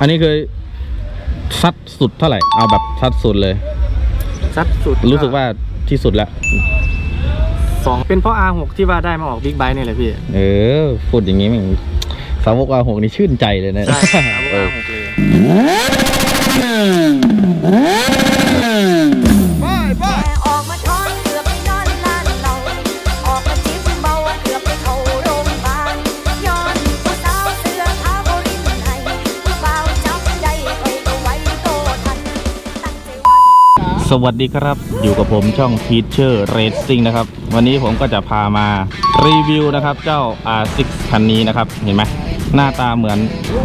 อันนี้เคยซัดสุดเท่าไหร่ เอาแบบซัดสุดเลย ซัดสุดรู้สึกว่าที่สุดแล้วสองเป็นเพราะ R6 ที่ว่าได้มาออกบิ๊กไบค์นี่แหละพี่ เออพูดอย่างนี้มันสาวกอาหกนี่ชื่นใจเลยนะใช่ครับเออ R6 เลย สวัสดีครับอยู่กับผมช่อง Teacher Racing นะครับ วันนี้ผมก็จะพามารีวิวนะครับ เจ้า R6 คันนี้นะครับ เห็นไหมหน้าตาเหมือน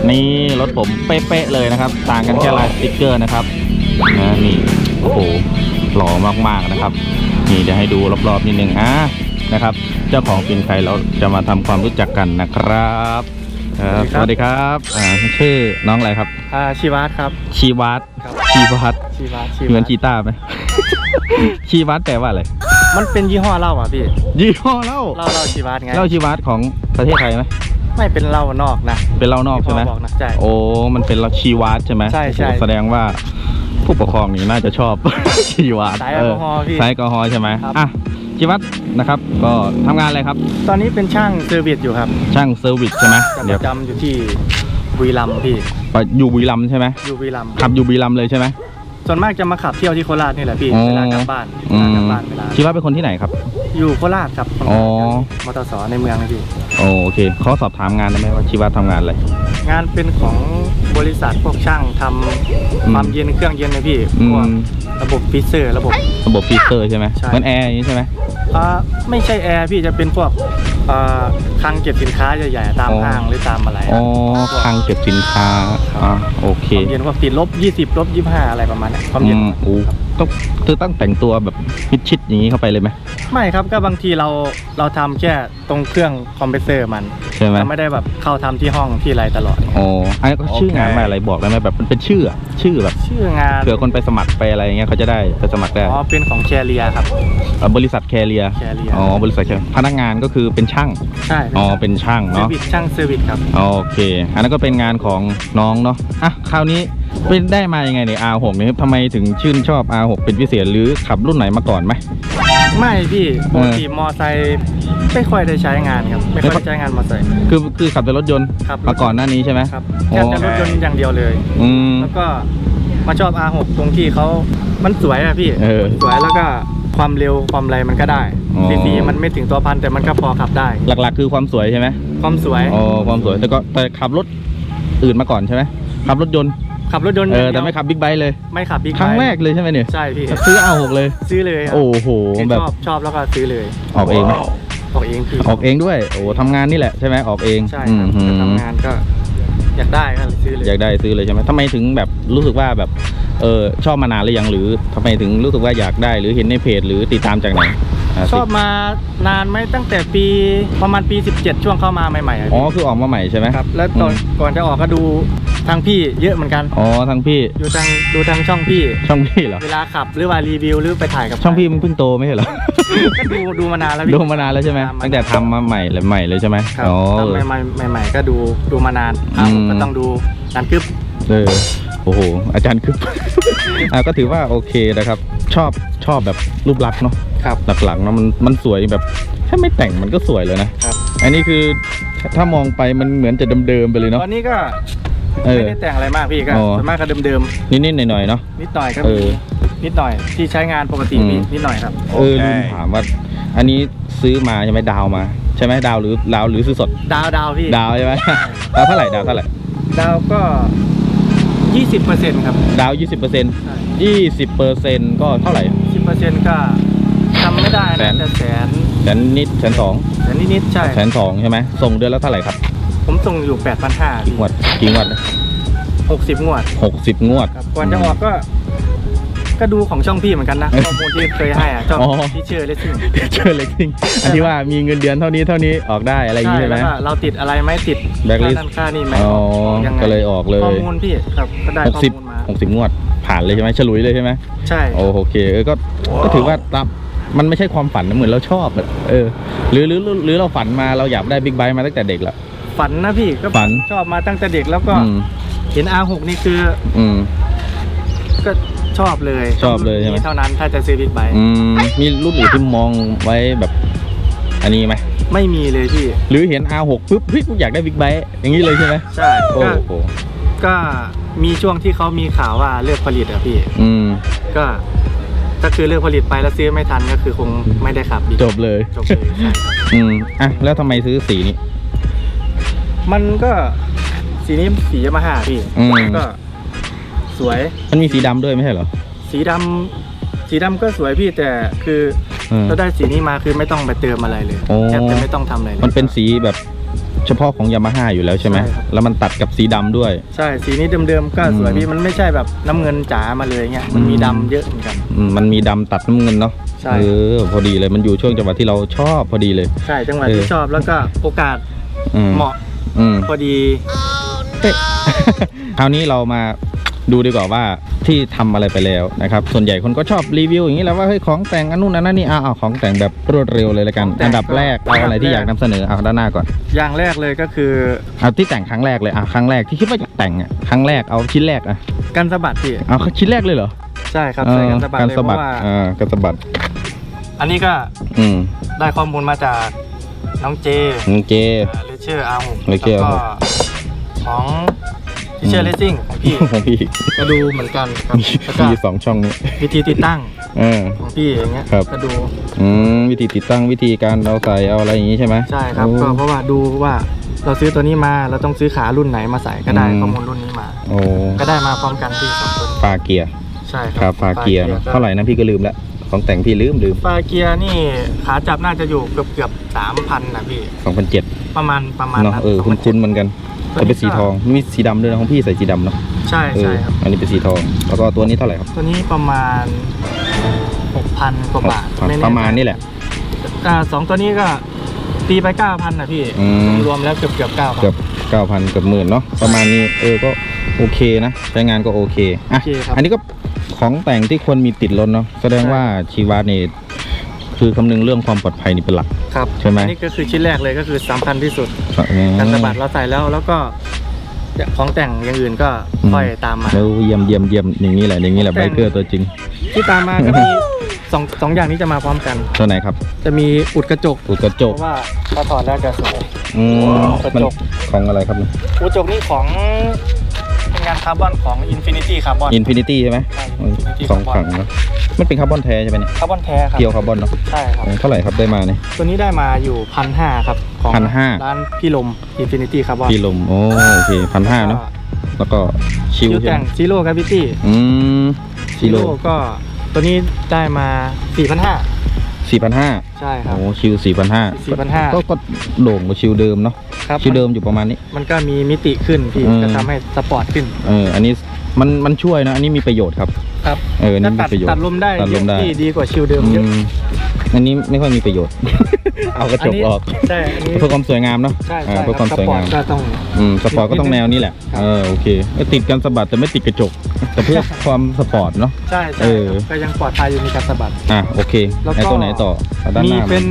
นี่รถผมเป๊ะๆเลยนะครับ ต่างกันแค่ลายสติ๊กเกอร์นะครับนะนี่โอ้โหหล่อมากๆนะครับ นี่เดี๋ยวให้ดูรอบๆนิดนึงอะนะครับ เจ้าของเป็นใครเราจะมาทำความรู้จักกันนะครับครับสวัสดีครับอ่าชื่อน้องอะไรครับอ่าชีวัตครับชีวัตครับ ชีวัตชีวัตชีเหมืวัอนตชีต้าไหม ชีวัตแปลว่าอะไร มันเป็นยี่ห้อเหล้าอะพี่ ยี่ห้อเหล้าเหล้าเหล้าชีวัตไงเหล้าชีวัตของประเทศไทยไหมไม่เป็นเหล้านอกนะ เป็นเหล้านอกใช่ไหมที่พ่บอกนะใช่โอ้ มันเป็นเหล้าชีวัตใช่ไหมใช่ใช่โอ้โหแสดงว่าผู้ปกครองนี่น่าจะชอบชีวัตสายแอลกอฮอล์พี่สายแอลกอฮอล์ใช่ไหมครับอะชีวัตนะครับ ก็ทำงานอะไรครับ ตอนนี้เป็นช่างเซอร์วิสอยู่ครับ ช่างเซอร์วิสใช่ไหมประเดี๋ยวจำอยู่ที่ บุรีรัมย์พี่ ไปอยู่บุรีรัมย์ใช่ไหมอยู่บุรีรัมย์ขับอยู่บุรีรัมย์เลยใช่ไหม ส่วนมากจะมาขับเที่ยวที่โคราชนี่แหละพี่ อ๋อ เวลากลับบ้านอืเวลากลับมบ้านเวลาชีวัตเป็นคนที่ไหนครับ อยู่โคราชครับอ๋อ มอเตอร์สในเมืองนะพี่ โอเคเขาสอบถามงานได้ไหมว่าชีวัตทำงานอะไร งานเป็นของบริษัทพวกช่างทำความเย็นเครื่องเย็นนะพี่ อืพวกม ระบบฟิเซอร์ระบบ ระบบฟีเตอร์ใช่ไหมใช่ เหมือนแอร์อย่างนี้ใช่ไหมอ่าไม่ใช่แอร์พี่จะเป็นพวก อ่าคลังเก็บสินค้าใหญ่ๆตามอ๋อ ห้างหรือตามอะไรอ๋อคลังเก็บสินค้าอ่าโอเค ความเย็นพวกติดลบ 20ลบ25 อะไรประมาณเนี้ยความอืเย็นมโอ้ต้องคือต้องแต่งตัวแบบมิดชิดอย่างนี้เข้าไปเลยไหมไม่ครับก็บางทีเราเราทำแค่ตรงเครื่องคอมเพรสเซอร์มันใช่ไหมเราไม่ได้แบบเข้าทำที่ห้องที่อะไรตลอด อ๋ออันนี้ก็ชื่องานว่าอะไรบอกได้ไหมแบบมันเป็นชื่ออะชื่อแบบชื่องานเผื่อคนไปสมัครไปอะไรอย่างเงี้ยเขาจะได้ไปสมัครได้อ๋อเป็นของแคเรียครับ เอ่อบริษัทแคเรีย Carrier อ๋อบริษัท Carrier พนักงานก็คือเป็นช่าง ใช่อ๋อเป็นช่างเซอเนาะ ร์วิสช่างเซอร์วิสครับ โอเค อันนั้นก็เป็นงานของน้องเนาะ อะ คราวนี้ เป็นได้มายังไงเนี่ย R6 เนี่ยทำไมถึงชื่นชอบ R6 เป็นพิเศษหรือขับรุ่นไหนมาก่อนไหม ไม่พี่ปกติมอไซค์ไม่ค่อยได้ใช้งานครับ ไม่ค่อยได้ใช้งานมอไซค์ คือคือขับแต่รถยนต์ครับ มาก่อนหน้านี้ใช่ไหมครับอ๋แค่อจะรถยนต์อย่างเดียวเลย อืม แล้วก็มาชอบ R6 ตรงที่เขามันสวยอะพี่เออ สวยแล้วก็ความเร็วความอะไรมันก็ได้อ๋อ ซีซีมันไม่ถึงตัวพันแต่มันก็พอขับได้ หลักๆ คือความสวยใช่ไหมความสวย อ๋อความสวยแต่ก็แต่ขับรถอื่นมาก่อนใช่ไหมขับรถยนต์ ขับรถยนต์เอออย่างเดีแต่ยวไม่ขับบิ๊กไบค์เลย ไม่ขับบิ๊กครั้งแรกเลยใช่ไหมเนี่ยใช่พี่ซื้อ R6 เลย ซื้อเลยครับโอ้โหเห็นแบบชอบชอบแล้วก็ซื้อเลย ออกเองไหมออกเองพี่ออกเองด้วย โอ้ทำงานนี่แหละใช่ไหมออกเองใช่อืครับมจะทำงานก็ อยากได้ก็ซื้อเลย อยากได้ซื้อเลยใช่ไหมทำไมถึงแบบรู้สึกว่าแบบเออชอบมานานหรือยังหรือทำไมถึงรู้สึกว่าอยากได้หรือเห็นในเพจหรือติดตามจากไหนอ่าชอบมานานไหมตั้งแต่ปีประมาณปี 17 ช่วงเข้ามาใหม่ๆอะอ๋อพี่คือออกมาใหม่ใช่ไหม ครับ แล้วตอนอืม ก่อนจะออกก็ดู ทางพี่เยอะเหมือนกัน อ๋อทางพี่ดูทางดูทางช่องพี่ ช่องพี่เหรอ เวลาขับหรือว่ารีวิวหรือไปถ่ายกับช่องพี่มันเพิ่งโตไม่ใช่เหรอ ก็ดูดูมานานแล้วพี่ดูมานานแล้วใช่ไหมตามมาตั้งแต่ทำมาใหม่เลยใหม่เลยใช่ไหมครับอ๋อทำใหม่ๆใหม่ๆก็ดูดูมานานอะอืมผมก็ต้องดูนานกึบเออโอ้โห อาจารย์คืออะก็ถือว่าโอเคนะครับ ชอบชอบแบบรูปลักษณ์เนาะครับหลักๆเนาะมันมันสวยแบบถ้าไม่แต่งมันก็สวยเลยนะครับอันนี้คือถ้ามองไปมันเหมือนจะเดิมๆไปเลยเนาะตอนนี้ก็ เออ ไม่ได้แต่งอะไรมากพี่ก็อ๋อ ส่วนมากก็เดิมนิดๆหน่อยๆเนาะ ๆนิดหน่อยครับเออนิดหน่อยที่ใช้งานปกติอืมมีนิดหน่อยครับ เออลืมถามว่า อันนี้ซื้อมาใช่ไหมดาวมา ใช่ไหมดาวหรือดาวหรือซื้อสด ดาวดาวพี่ดาวใช่ไหม ดาวเท่าไหร่ดาวเท่าไหร่ดาวก็ยี่สิบเปอร์เซ็นต์ครับดาวยี่สิบเปอร์เซ็นต์ยี่สิบเปอร์เซ็นต์ก็เท่าไหร่ สิบเปอร์เซ็นต์ก็ทำไม่ได้แสนะน แต่แสนแสนนิดแสนสองแสนนิดๆใช่แสนสองใช่ไหมส่งเดือนละเท่าไหร่ครับ ผมส่งอยู่แปดพันห้ากี่งวดกี่งวดหกสิบงวดหกสิบงวดครับก่อนจะออกก็ ก็ดูของช่องพี่เหมือนกันนะข้อมูลที่เคยให้อะช่องอ๋อที่เชื่อเลสซิ่งเจอเลยจริงอันที่ว่ามีเงินเดือนเท่านี้เท่านี้ออกได้อะไรอย่างใช่นี้ใช่ไหมแล้วก็เราติดอะไรไหมติด Blacklist ค่านั่นค่านี่ไหมอ๋อยังไงก็เลยออกเลยข้อมูลพี่ครับก็ได้หกข้อสิบมูลมาหกสิบงวดผ่านเลยใช่ไหมฉลุยเลยใช่ไหมใช่โอโอเคเออก็ก็ถือว่าตามมันไม่ใช่ความฝันนะเหมือนเราชอบอะเออหรือหรือหรือหรือเราฝันมาเราอยากได้บิ๊กไบค์มาตั้งแต่เด็กละ ฝันนะพี่ก็ฝัน ชอบมาตั้งแต่เด็กแล้วก็อืมเห็น R6 นี่คืออืม ก็ชอบเลยชอบเลยใช่ไหมเท่านั้นถ้าจะซื้อบิ๊กไบค์อืมมีรุ่นอื่นที่มองไว้แบบ อันนี้ไหมไม่มีเลยพี่หรือเห็น R6 ปุ๊บเฮ้ยกูอยากได้บิ๊กไบค์อย่างนี้เลยใช่ไหมใช่โอ้ก็โหก็มีช่วงที่เขามีข่าวว่าเลิกผลิตอะพี่ อืม ก็ถ้าคือเลิกผลิตไปแล้วซื้อไม่ทันก็คือคงไม่ได้ขับบิ๊กจบเลย จบเลยใช่ครับอืมอะแล้วทำไมซื้อสีนี้ มันก็สีนี้สียามาฮ่าพี่อืม ก็ สวย มันมีสีดำด้วยไม่ใช่เหรอ สีดำสีดำก็สวยพี่แต่คือเออเราได้สีนี้มาคือไม่ต้องไปเติมอะไรเลยโอ้ แทบจะไม่ต้องทำอะไรเลยมันเป็นสีแบบเฉพาะของยามาฮ่าอยู่แล้วใช่ไหมใช่ครับแล้วมันตัดกับสีดำด้วย ใช่สีนี้เดิมๆก็สวยอืมพี่มันไม่ใช่แบบน้ำเงินจ๋ามาเลยเงี้ยมันมีอืมดำเยอะเหมือนกัน อืมมันมีดำตัดน้ำเงินเนาะใช่ เออพอดีเลยมันอยู่ช่วงจังหวะที่เราชอบพอดีเลย ใช่จังหวะเออที่ชอบแล้วก็โอกาสอืมเหมาะ อืม พอดี คราวนี้เรามาดูดีกว่าว่าที่ทำอะไรไปแล้วนะครับ ส่วนใหญ่คนก็ชอบรีวิวอย่างนี้แหล้วว่าเฮ้ยของแต่งอันนู้นอันนั้นนี่เอาเอาของแต่งแบบรวดเร็วเลยละกัน ของแต่งอันดับแรกเอาอะไรที่อยากนำเสนอเอาด้านหน้าก่อนอย่างแรกเลยก็คือเอาที่แต่งครั้งแรกเลยอะครั้งแรกที่คิดว่าจะแต่งอะครั้งแรกเอาชิ้นแรกอะกันสะบัดพี่เอาชิ้นแรกเลยเหรอใช่ครับใส่กันสะบัดการเลยสะเพบัดราะว่า อ่าการสะบัดอันนี้ก็อืมได้ข้อมูลมาจาก น้องเจโอเค เลเชอร์อาร์หก Leisure แล้วก็ R6 ของทิเชอร์เลสซิ่งของพี่ของพี่ก็ดูเหมือนกันครับมีแล้วก็มีสองช่องนี้วิธีติดตั้งเออของพี่อย่างเงี้ยครับ ก็ดูอืมวิธีติดตั้งวิธีการเราใส่เอาอะไรอย่างนี้ใช่ไหมใช่ครับ โอ้ ก็เพราะว่าดูว่าเราซื้อตัวนี้มาเราต้องซื้อขารุ่นไหนมาใส่ก็ได้อืม ข้อมูลรุ่นนี้มา โอ้ก็ได้มาพร้อมกันที่สองตัวนี้ฟาเกียร์ใช่คครัรับบฟาเกียร์เนอะเท่าไหร่นะพี่ก็ลืมแล้ว ของแต่งพี่ลืมลืม ฟาเกียร์นี่ขาจับน่าจะอยู่เกือบเกือบสามพันนะพี่ 2007ประมาณประมาณเนาะเออคุ้นคุ้นๆเหมือนกันตัวนี้แต่เป็นสีทองมีสีดำด้วยนะของพี่ใส่สีดำเนาะใช่เออใช่ครับ อันนี้เป็นสีทอง แล้วก็ตัวนี้เท่าไหร่ครับตัวนี้ประมาณหกพันกว่าบาทไแประมาณนี้แหละ อ่าสองตัวนี้ก็ตีไปเก้าพันนะพี่อืม รวมแล้วเกือบเกือบเก้าพันเกือบเก้าพันเกือบหมื่นเนาะประมาณนี้เออก็โอเคนะใช้งานก็โอเคอะโอเคครับ อันนี้ก็ ของแต่งที่ควรมีติดรถเนาะแสดงว่าชีวานี่คือคำนึงเรื่องความปลอดภัยนี่เป็นหลัก ครับใช่ไหมอันนี่ก็คือชิ้นแรกเลยก็คือสำคัญที่สุดอืมการสะบัดเราใส่แล้วแล้วก็ของแต่งอย่างอื่นก็อืมค่อยตามมาแล้วเยี่ยมเยี่ยมเยี่ยมอย่างนี้แหละอย่างนี้แหละแต่ไบงเกอร์ตัวจริง ที่ตามมาก็มีสองสองอย่างนี้จะมาพร้อมกันตัวไหนครับ จะมีอุดกระจกอุดกระจเพกราะว่าพอถอดแล้วจะสวยอืมกระมันจกของอะไรครับอุดกระจกนี่ของเป็นงานคาร์บอนของ Infinity Carbon อินฟินิตี้ใช่ไหมใช่ Infinity สอง Carbon ฝั่งเนาะมันเป็นคาร์บอนแท้ใช่ไหมเนี่ยคาร์บอนแท้ครับเพียวคาร์บอนเนาะใช่ครับ เท่าไหร่ครับได้มาเนี่ย ตัวนี้ได้มาอยู่พันห้าครับ ของ1,500 ร้านพี่ลม Infinity Carbon พี่ลมโอ้โอเคพันห้าเนาะแล้วก็ชิวคิวใช่แต่ไหงมซีโร่ครับพี่ตี้อืมชิโลก็ตัวนี้ได้มาสี่พันห้าสี่พันห้าใช่ครับ โอ้ชิวสี่พันห้า4,500 ก็ก็โด่งกว่าชิวเดิมเนาะครับชิวเดิมอยู่ประมาณนี้ มันก็มีมิติขึ้นพี่อืม ก็ทำให้สปอร์ตขึ้น เอออันนี้ มันมันช่วยนะ อันนี้มีประโยชน์ครับ ครับเอออันถ้านี้มีตัดประโยชน์ตัดลมได้ตัดลมได้ ที่ดีกว่าชิลเดิมอืเยอะมอันนี้ไม่ค่อยมีประโยชน์ เอากระจกนนี้ออกใช่ อันนี้เพื่อความสวยงามเนาะใช่อ่าใช่เพื่อความสสวยปอร์งาตมก็ต้อง อืมสปอร์ตก็ต้องแนวนี้แหละครับ เออโอเคก็ติดกันสะบัดแต่ไม่ติดกระจก แต่เพื่อความสปอร์ตเนาะ ใช่ใช่เออ ครับก็ยังปลอดภัยอยู่ในการสะบัด อะโอเคแล้วก็ ไอ้ตัวไหนต่อเอาด้านหมีน้าเป็น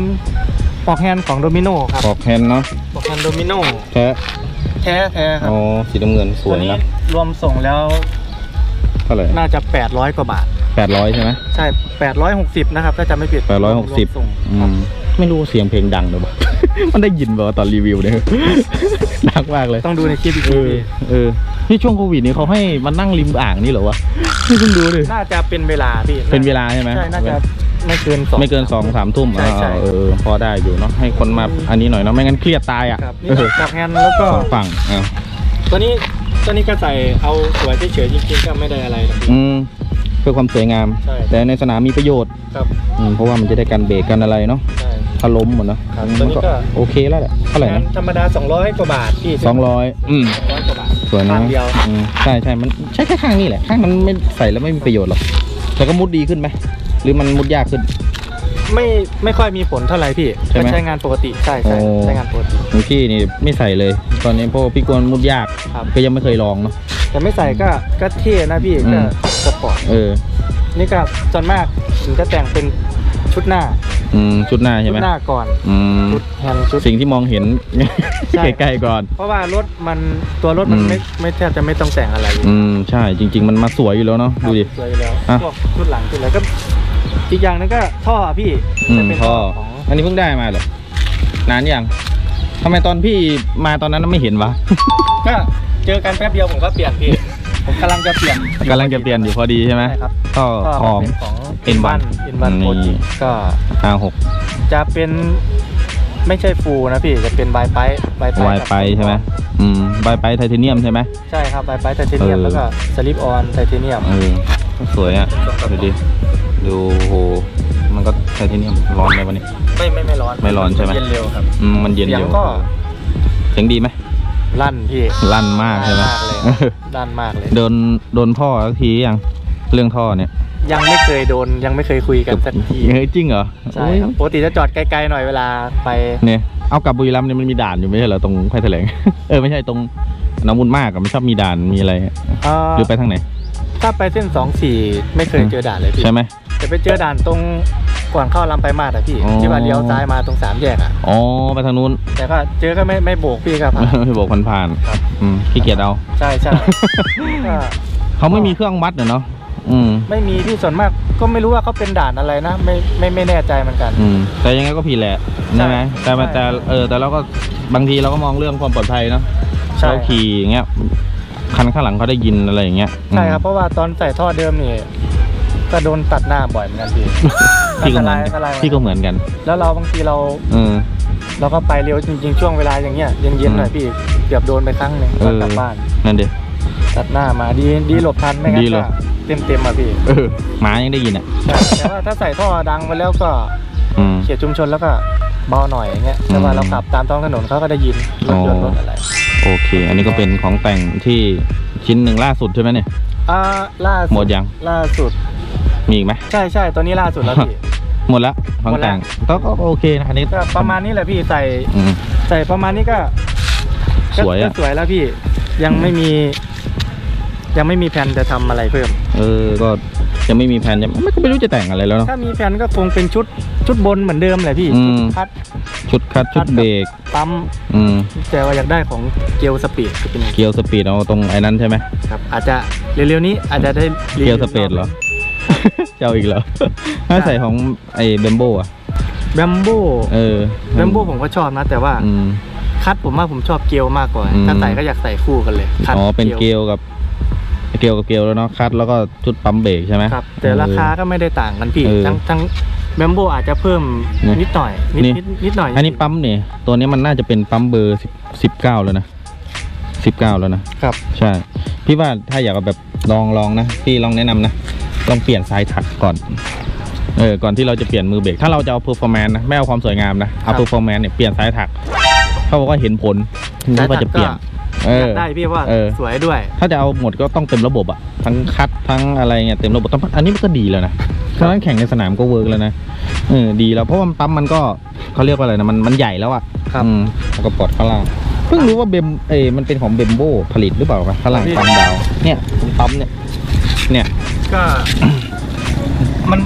ปลอกแฮนด์ของโดมิโนครับปอกแฮนด์เนาะปลอกแฮนด์โดมิโนแท้ แท้แท้ครับอ๋อสีน้ำเงินสวยตัวนี้นะ รวมส่งแล้วเท่าไหร่น่าจะ 800 กว่าบาท แปดร้อยใช่ไหมใช่860นะครับ ถ้าจำไม่ผิดแปดร้อยหกสิบวมส่งอืครับมไม่รู้เสียงเพลงดังหรือเปล่า มันได้ยินเปล่าตอนรีวิวเนี่ย ดังมากเลย ต้องดูในคลิปอีกเอทีอเออ นี่ช่วงโควิดนี้เขาให้มานั่งริมอ่างนี่เหรอวะนี่เพิ่งดูดิน่าจะเป็นเวลาพี่เป็นเวลาใช่ไหม ใช่ น่าจะไม่เกินสอง ไม่เกินสองสามทุ่มใช่ใช่อ่าเออ พอได้อยู่เนาะ ให้คนมาอันนี้หน่อยเนาะ ไม่งั้นเครียดตายอะครับนี่เออปลอกแฮนด์แล้วก็ สองฝั่งอะตัวนี้ตัวนี้ก็ใส่เอาสวยเฉยๆจริงๆก็ไม่ได้อะไรหรอกพี่อืม เพื่อความสวยงาม ใช่ แต่ในสนามมีประโยชน์ครับอืมเพราะว่ามันจะได้กันเบรกกันอะไรเนาะใช่ ถ้าล้มหมดเนาะครับอืมตัวนี้ก็ โอเคแล้วแหละเท่าไหร่งานนะธรรมดา 200 กว่าบาทพี่สองร้อยอืม200กว่าบาท สวยนะข้างเดียว อืมใช่ใช่มันใช่แค่ข้างนี้แหละข้างนั้นไม่ใส่แล้วไม่มีประโยชน์หรอกแต่ก็มุดดีขึ้นไหมหรือมันมุดยากขึ้น ไม่ไม่ค่อยมีผลเท่าไหร่พี่ใช่ไหมก็ใช้งานปกติใช่ใช่โอ้ ใช้งานปกติของพี่นี่ไม่ใส่เลย ตอนนี้เพราะว่าพี่กลัวมุดยากครับ ก็ยังไม่เคยลองเนาะ แต่ไม่ใส่ก็ก็เท่นะพี่อืก็ม สปอร์ต เออ นี่ก็ส่วนมากถึงจะแต่งเป็นชุดหน้าอืมชุดหน้าใช่ไหมชุดหน้าก่อนอืมชุดแฮนด์ชุด สิ่งที่มองเห็น ใช่ ใกล้ๆก่อน เพราะว่ารถมันตัวรถมันอืม ไม่ไม่แทบจะไม่ต้องแต่งอะไรเลยอืมใช่จริง ๆ มันมาสวยอยู่แล้วเนาะครับดูดิสวยอยู่แล้วอะ พวกชุดหลังชุดอะไรก็อีกอย่างหนึงก็ท่อพี่อืจะมเป็นท่อของอันนี้เพิ่งได้มาเหรอนานยังทำไมตอนพี่มาตอนนั้นไม่เห็นวะ ก็เจอกันแป๊บเดียวผมก็เปลี่ยนพี่ ผมกำลังจะเปลี่ยนกำลังจะเปลี่ยนอยู่พอดีใช่ไหมใช่ครับท่อก็ของ เป็นของ N1 N1 นี่ Project ก็ห้าหกจะเป็นไม่ใช่ฟูลนะพี่จะเป็นไวไฟไวไฟวายไปใช่ไหมอืมวายไปไทเทเนียมใช่ไหม ใช่ครับไวไฟไทเทเนียมเออ แล้วก็สลิปออนไทเทเนียม เออสวยอะดูดิดูโหมันก็ไทเทเนียมร้อนไหมวันนี้ ไม่ไม่ไม่ร้อนไม่ร้อนใช่ไหม เย็นเร็วครับอืมมันเย็นเสียงเร็วก็เสียงดีไหม ลั่นพี่ลั่นมากใช่ไหมลั่นมากเลยลั่นมากเลยโดนโดนพ่อสักทียังเรื่องท่อเนี่ย ยังไม่เคยโดนยังไม่เคยคุยกันสักทีเฮ้ยจริงเหรอใช่ครับปกติจะจอดไกลๆหน่อยเวลาไปเนี่ยเอากลับบุรีรัมย์เนี่ยมันมีด่านอยู่ไม่ใช่เหรอตรงไผ่แถลงเออไม่ใช่ตรงหน้องมุนมากอะมันชอบมีด่านมีอะไรเอ่อหรือไปทางไหนถ้าไปเส้นสองสี่ไม่เคยเจอด่านเลยพี่ใช่ไหมจะไปเจอด่านตรง ก่อนเข้าลำไปมาดอะพี่ อ๋อ ที่ว่าเลี้ยวซ้ายมาตรงสามแยกอะอ๋อไปทางนู้น แต่ก็เจอก็ไม่ไม่โบกพี่ครับ ไม่บอกผ่านๆครับอืมขี้เกียจเอา ใช่ใช่ก็เขาไม่มีเครื่องวัดเหรอเนาะอืม ไม่มีที่ส่วนมาก ก็ไม่รู้ว่าเขาเป็นด่านอะไรนะไม่ไม่ไม่แน่ใจเหมือนกัน อืม แต่ยังไงก็ผิดแหละใช่ไหมแต่มันใช่แต่เออแต่เราก็บางทีเราก็มองเรื่องความปลอดภัยเนาะใช่ เราขี่อย่างเงี้ยคันข้างหลังเขาได้ยินอะไรอย่างเงี้ยใช่ครับ เพราะว่าตอนใส่ท่อเดิมนี่ก็โดนตัดหน้าบ่อยเหมือนกันพี่ พี่ก็เหมือนอันตราย พี่ก็เหมือนกัน แล้วเราบางทีเราเออ เราก็ไปเร็วจริง ๆ ช่วงเวลาอย่างเงี้ยเย็นๆหน่อยพี่เกือบโดนไปครั้งหนึ่งเอตอนอกลับบ้าน นั่นเดี ตัดหน้ามาดีดีหลบทันไม่งั้ดีนเลก็ยเต็มเต็มๆอะพี่ เออหมายังได้ยินอะใช่แต่ว่าถ้าใส่ท่อดังไปแล้วก็อืม เขตชุมชนแล้วก็เบาหน่อยอย่างเงี้ยแต่ว่าอืมเราขับตามท้องถนนเขาก็ได้ยินรถยนต์รถอะไรโอเค อันนี้ก็เป็นของแต่งที่ชิ้นหนึ่งล่าสุดใช่ไหมเนี่ย อ่าล่าสุหมดยัง ล่าสุด มีอีกไหมใช่ใช่ตัวนี้ล่าสุดแล้วพี่ หมดละของแต่งหมดละก็ก็โอเคนะอันนี้ก็ประมาณนี้แหละพี่ใส่อืม ใส่ประมาณนี้ก็ก็สวยอะ ก็สวยแล้วพี่ยังไม่มี ยังไม่มีแผนจะทำอะไรเพิ่ม เออก็ยังไม่มีแผนยังไม่ก็ไม่รู้จะแต่งอะไรแล้วเนาะ ถ้ามีแผนก็คงเป็นชุดชุดบนเหมือนเดิมแหละพี่อืม ชุดคัดชุดคัดชุดเบรกปั๊มอืมแต่ว่าอยากได้ของเกียวสปีดก็เป็นเกียร์สปีดเอาตรงไอ้นั้นใช่ไหมครับอาจจะเร็วๆนี้อาจจะได้รีวิวเกียร์สปีดเหรอ จะเอาอีกเหรอถ้าใส่ของไอ้เบมโบอะแบมโบเออแบมโบผมก็ชอบนะ แต่ว่าอืม คัดผมว่าผมชอบเกียวมากกว่า อืม ถ้าใส่ก็อยากใส่คู่กันเลยคัดอ๋อเป็นเกลียวกับเกลียวกับเกลียวแล้วเนาะคัดแล้วก็ชุดปั๊มเบรกใช่ไหม ครับ แต่ราคาก็ไม่ได้ต่างกันพี่ เออทั้งทั้งแบมโบอาจจะเพิ่มนี่นิดหน่อย นิดนี่ นิดนิดหน่อยอันนี้ปั๊มเนี่ยตัวนี้มันน่าจะเป็นปั๊มเบอร์สิบสิบเก้าแล้วนะสิบเก้าแล้วนะ ครับ ใช่ พี่ว่าถ้าอยากเอาแบบลองลองนะ พี่ลองแนะนำนะ ลองเปลี่ยนสายถักก่อนเออก่อนที่เราจะเปลี่ยนมือเบรกถ้าเราจะเอา performance นะไม่เอาความสวยงามนะเอา performance เนี่ยเปลี่ยนสายถัก เขาบอกว่าเห็นผลที่ว่าจะเปลี่ยน เออยาอกได้พี่ว่าเออสวยด้วย ถ้าจะเอาหมดก็ต้องเต็มระบบอะทั้งคัดทั้งอะไรเงี้ยเต็มระบบต้องอันนี้มันก็ดีแล้วนะฉะนั้นแข่งในสนามก็เวิร์กแล้วนะเออดีแล้วเพราะว่าปั๊มมันก็เขาเรียกว่าอะไรนะมันมันใหญ่แล้วอะครับอืมแล้วก็ปลอดข้างล่างเพิ่งรู้ว่าเบมเอยมันเป็นของเบมโบผลิตหรือเปล่าวะข้างล่างปั๊มดาวเนี่ยตรงปั๊มเนี่ยเนี่ย ก็ มัน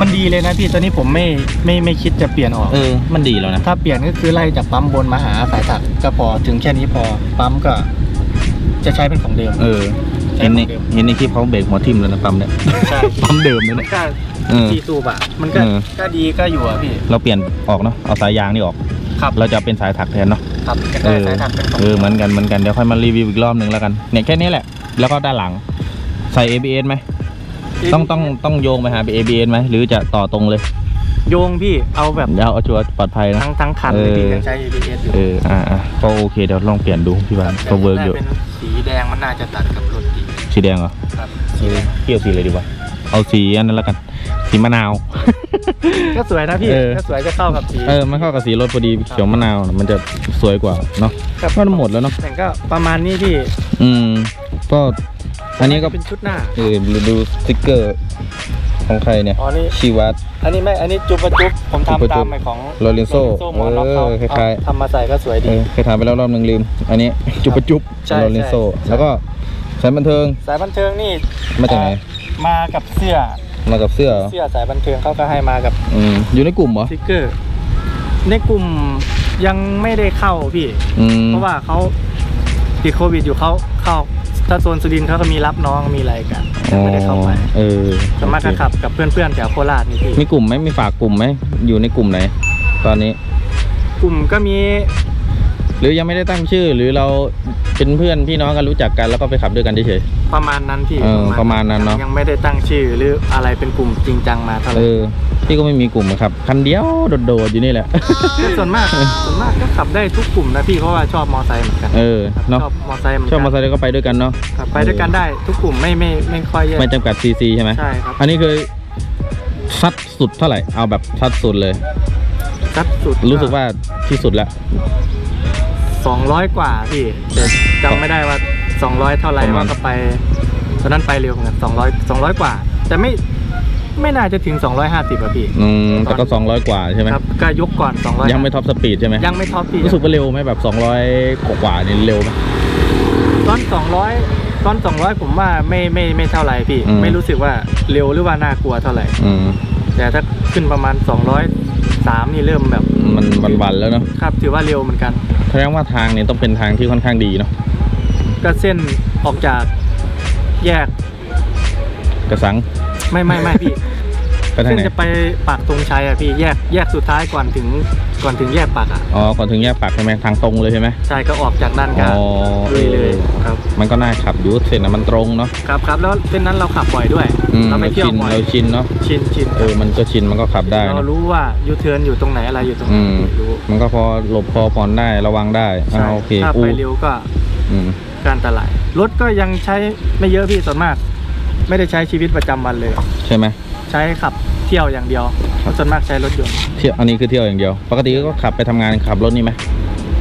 มันดีเลยนะพี่ตอนนี้ผมไม่ไม่ไม่คิดจะเปลี่ยนออก เออ มันดีแล้วนะ ถ้าเปลี่ยนก็คือไล่จากปั๊มบนมาหาสายถักก็พอถึงแค่นี้พอปั๊มก็ จะใช้เป็นของเดิม เออ เห็นในเห็นในคลิปเขาเบรกหัวทิ่มแล้วนะปั๊มเนี่ย ใช่ ปั๊มเดิมเลยมันนะก็เออซีซูบอะมันก็เออ ก็ดีก็อยู่อะพี่ เราเปลี่ยนออกเนาะ เอาสายยางนี่ออก ครับเราจะเอาเป็นสายถักแทนเนาะ ครับจะเอได้อสายถักเป็นของเออ เหมือนกัน เหมือนกัน เดี๋ยวค่อยมารีวิวอีกรอบหนึ่งแล้วกัน เนี่ยแค่นี้แหละ แล้วก็ด้านหลัง ใส่ ABS ไหม ต้องต้องต้องโยงไปหา ABS ไหมหรือจะต่อตรงเลย โยงพี่เอาแบบเดี๋ยวเอาชัวร์ปลอดภัยนะ ทั้งทั้งคันเลยพี่เออ ยังใช้ ABS อยู่เอออ่าอ่าก็โอเคเดี๋ยวลองเปลี่ยนดูพี่บานก็เวิร์กอยู่แต่เป็นสีแดงมันน่าจะตัดกับรถดีสีแดงเหรอครับเออเกี่ยวสีเลยดีกว่าเอาสีอันนั้นแล้วกัน สีมะนาว ก็สวยนะพี่เออ ก็สวยจะเข้ากับสี เออมันเข้ากับสีรถพอดีเขียวมะนาวน่ะมันจะสวยกว่าเนาะครับก็หมดแล้วเนาะแต่ก็ประมาณนี้พี่อืมก็ อันนี้ก็เป็นชุดหน้าเออดูสติ๊กเกอร์ของใครเนี่ย อ๋อนี่ชีวัต อันนี้ไม่ อันนี้จุบประจุบผมจุบประทำจุตาบ มไปของโรลินโซ่หมอนล็อกเขาเออคล้ายๆ เอทำมาใส่ก็สวยเอดี อเคยถามไปแล้วรอบหนึ่งลืม อันนี้จุบปะจุบใช่โรลินโซ ใช่ แล้วก็สายบันเทิง สายบันเทิงนี่มาจากไหน เอ่อมากับเสื้อ มากับเสื้อเหรอเสื้อสายบันเทิงเขาก็ให้มากับอืมอยู่ในกลุ่มเหรอสติกเกอร์ ในกลุ่มยังไม่ได้เข้าพี่ อืมเพราะว่าเขาติดโควิดอยู่เขาเข้า ถ้าโซนสุรินทร์เขาก็มีรับน้องมีอะไรกันยังไม่ได้เข้าไปเออสามารถจะขับกับเพื่อนๆแถวโคราชนี่พี่มีกลุ่มไหมมีฝากกลุ่มไหมอยู่ในกลุ่มไหน ตอนนี้ กลุ่มก็มี หรือยังไม่ได้ตั้งชื่อ หรือเราเป็นเพื่อนพี่น้องกันรู้จักกันแล้วก็ไปขับด้วยกันเฉยประมาณนั้นพี่เออประมาณนั้นเนอะยังไม่ได้ตั้งชื่อหรืออะไรเป็นกลุ่มจริงจังมาเท่าไหเอร่อ พี่ก็ไม่มีกลุ่มอะครับ คันเดียวโดดๆอยู่นี่แหละแต่ส่วนมากส่วนมากก็ขับได้ทุกกลุ่มนะพี่เพราะว่าชอบมอไซค์เหมือนกันเออเนาะชอบมอไซค์เหมือนชอบมอกัเตอร์ไซค์ก็ไปด้วยกันเนาะครับไปด้วยกันได้ทุกกลุ่มไม่ไม่ไม่ค่อยแยก ไม่จำกัดซีซีใช่ไหมใช่ครับ อันนี้คือซัดสุดเท่าไหร่เอาแบบซัดสุดเลยชัดสุดรู้สึกว่าที่สุดแล้วสองร้อยกว่าพี่แต่จำไม่ได้ว่าสองร้อยเท่าไหร่ประมาณ ว่าก็ไปตอนนั้นไปเร็วเหมือนกันสองร้อยสองร้อยกว่า แต่ไม่ ไม่น่าจะถึงสองร้อยห้าสิบอะพี่อืมแต่ก็สองร้อยกว่าใช่ไหมครับก็ยกก่อนสองร้อยยังไม่ท็อปสปีดใช่ไหมยังไม่ท็อปพี่รู้สึกว่าเร็วไหมแบบสองร้อยกว่าๆนี่เร็วไหมตอนสองร้อยตอนสองร้อยผมว่าไม่ไม่ไม่เท่าไหร่พี่อืมไม่รู้สึกว่าเร็วหรือว่าน่ากลัวเท่าไหร่อืมแต่ถ้าขึ้นประมาณสองร้อยสามนี่เริ่มแบบมันวันๆแล้วเนาะครับ ถือว่าเร็วเหมือนกันแสดงว่าทางเนี่ยต้องเป็นทางที่ค่อนข้างดีเนาะก็เส้นออกจากแยกกระสัง ไม่ไม่ไม่พี่ไปทางซึ่งไหนจะไปปากตรงชัยอะพี่แยกแยกสุดท้ายก่อนถึงก่อนถึงแยกปากอะอ๋อก่อนถึงแยกปากใช่ไหมทางตรงเลยใช่ไหมใช่ก็ออกจากด้านกลางอ๋อเลยเลยครับมันก็น่าขับอยู่เส้นนะมันตรงเนาะครับครับแล้วเส้นนั้นเราขับบ่อยด้วยอืมเราไปเราเที่ยวชินบ่อยเราชินเนาะชินชินเออมันก็ชินมันก็ขับได้เรานะรู้ว่ายูเทิร์นอยู่ตรงไหนอะไรอยู่ตรงไหนอืมรู้มันก็พอหลบพอผ่อนได้ระวังได้ใช่อ่าโอเคถ้าอู้ไปเร็วก็อืมการตลาดรถก็ยังใช้ไม่เยอะพี่ส่วนมาก ไม่ได้ใช้ชีวิตประจำวันเลย ใช่ไหมใช้ขับเที่ยวอย่างเดียวเพราะส่วนมากใช้รถยนต์เที่ยวอันนี้คือเที่ยวอย่างเดียว ปกติก็ขับไปทำงานขับรถนี่ไหม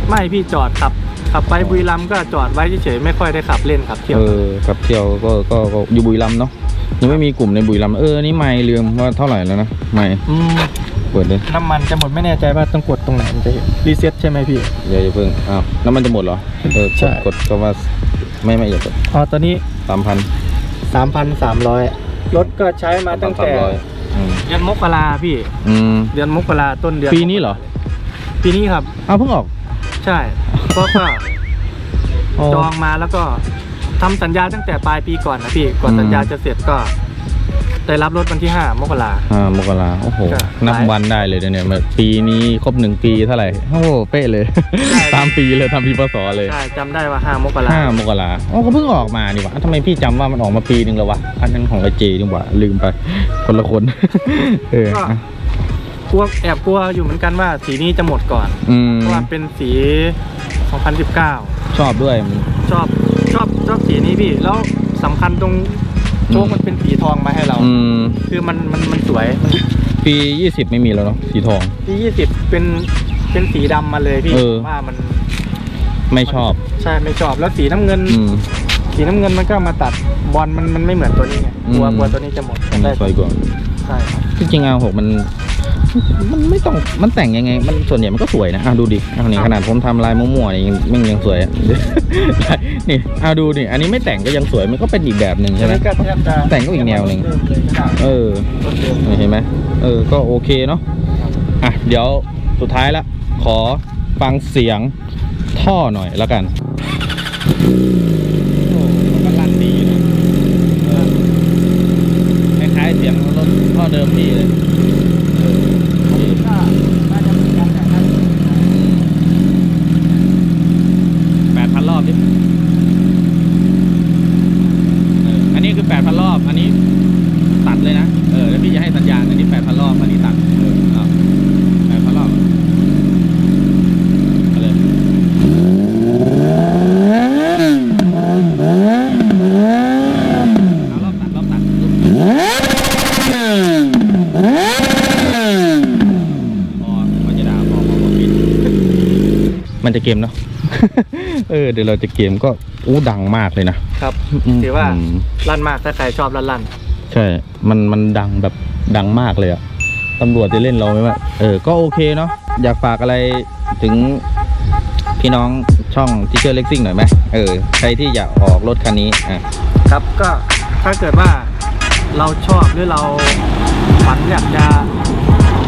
ไม่พี่จอดขับขับไปบุรีรัมย์ก็จอดไว้เฉยๆไม่ค่อยได้ขับเล่นขับเที่ยวเออขับเที่ยวก็ก็ก็อยู่บุรีรัมย์เนาะยังไม่มีกลุ่มในบุรีรัมย์เอออันนี่ไม่ลืมว่าเท่าไหร่แล้วนะไม่อืมเปิดเลยน้ำมันจะหมดไม่แน่ใจว่าต้องกดตรงไหนมันจะเห็นรีเซ็ตใช่ไหมพี่ เดี๋ยวอย่าเพิ่งอ้าวน้ำมันจะหมดเหรอเออกใช่ ดกดก็ว่าไม่ไม่อย่ากดอ๋อตอนนี้สามพัน สามพันสามร้อยรถก็ใช้มาตั้งแต่อืมเดือนมกราพี่อืมเดือนมกราต้นเดือนปีนี้เหรอ ปีนี้ครับอ้าวเพิ่งออก ใช่เพราะก็จองมาแล้วก็ทำสัญญาตั้งแต่ปลายปีก่อนนะพี่ ก่อนอืมสัญญาจะเสร็จก็ ได้รับรถวันที่ห้ามกรา อ่ามกราโอ้โหก็นับวันได้เลยนะเนี่ยแบบปีนี้ครบหนึ่งปีเท่าไหร่ โอ้โห เป๊ะเลยใช่ตามปีเลยตามปีพศเลยใช่จำได้ว่าห้ามกราห้ามกราอ๋อก็เพิ่งออกมานี่หว่าทำไมพี่จำว่ามันออกมาปีหนึ่งแล้ววะ อันนั้นของไอเจนี่หว่า ลืมไป คนละคน เออก็อะกลัวแอบกลัวอยู่เหมือนกันว่าสีนี้จะหมดก่อน อืม เพราะว่าเป็นสี 2019 ชอบด้วยมันชอบชอบชอบสีนี้พี่ แล้วสำคัญตรง โชคมันเป็นสีทองมาให้เรา อืม คือมันมันมันสวยมันปียี่สิบไม่มีแล้วเนาะสีทอง ปี20เป็นเป็นสีดำมาเลยพี่เออว่ามันไม่ชอบ ใช่ไม่ชอบแล้วสีน้ำเงิน อืม สีน้ำเงินมันก็มาตัดบอลมันมันไม่เหมือนตัวนี้ไงกลัวอืม กลัวตัวนี้จะหมดมันได้สวยกว่าใช่ครับจริงๆเอาหกมัน มันไม่ต้องมันแต่งยังไง มันส่วนใหญ่มันก็สวยนะอะดูดิเอานี่ขนาดผมทำลายมั่วๆนี่ยังมันยังสวยอะ นี่เอาดูนี่อันนี้ไม่แต่งก็ยังสวยมันก็เป็นอีกแบบหนึ่งใช่ไหมอันนี้ก็แทบจะแต่งก็อีกแนวหนึ่งเริ่มเลยก็ได้เออรถเดิมเห็นไหมเออก็โอเคเนาะอะเดี๋ยวสุดท้ายละขอฟังเสียงท่อหน่อยแล้วกันโอ้ก็ลั่นดีนะเออคล้ายๆเสียงรถท่อเดิมพี่เลยเออนี่ ก็น่าจะเหมือนกันแต่น่าจะ แปดพันรอบดิเอออันนี้คือแปดพันรอบ อันนี้ตัดเลยนะ เออ แล้วพี่จะให้สัญญาณ อันนี้แปดพันรอบ อันนี้ตัด เออเอาแปดพันรอบเอาเลยเอารอบตัดรอบตัดพอพอจะด่าพอพอพอปิด มันจะเกมเนาะ เออเดี๋ยวเราจะเกมก็อู้ดังมากเลยนะครับมถือว่ามลั่นมากถ้าใครชอบลั่นลั่นใช่ มันมันดังแบบดังมากเลยอะตำรวจจะเล่นเราไหมว่าเออ ก็โอเคเนาะ อยากฝากอะไรถึงพี่น้องช่องทิเชอร์เล็กซิ่งหน่อยไหมเออ ใครที่อยากออกรถคันนี้อะครับก็ถ้าเกิดว่าเราชอบหรือเราฝันอยากจะ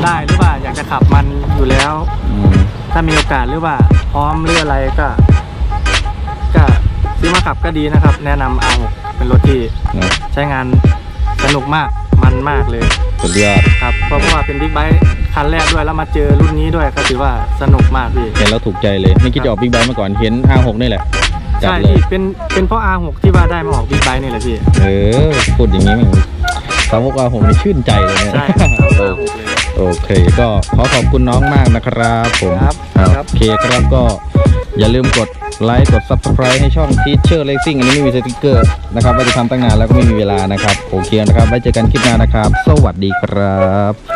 ได้หรือว่าอยากจะขับมันอยู่แล้ว อืม ถ้ามีโอกาสหรือว่าพร้อมหรืออะไรก็ ก็ซื้อมาขับก็ดีนะครับ แนะนำเอาเป็นรถที่นะใช้งานสนุกมากมันมากเลย สุดยอดครับเพราะว่าเป็นบิ๊กไบค์คันแรกด้วยแล้วมาเจอรุ่นนี้ด้วยก็ถือว่าสนุกมากพี่ เห็นแล้วถูกใจเลย ไม่คิดจะออกบิ๊กไบค์มาก่อนเห็น R6 นี่แหละจัดใช่เลย พี่เป็นเป็นเพราะ R6 ที่ว่าได้มาออกบิ๊กไบค์นี่แหละพี่ เออพูดอย่างนี้มันสาวก R6 นี่ชื่นใจเลยเนี่ย ใช่ครับโอ R6 เลย โอเค ก็ขอขอบคุณน้องมากนะครับผมครับครับครับ โอเคครับก็อย่าลืมกดไลค์กด Subscribe ให้ช่อง Teacher Racing อันนี้ไม่มีสติกเกอร์นะครับว่าจะทำตั้งนานแล้วก็ไม่มีเวลานะครับ โอเคนะครับ ไว้เจอกันคลิปหน้านะครับ สวัสดีครับ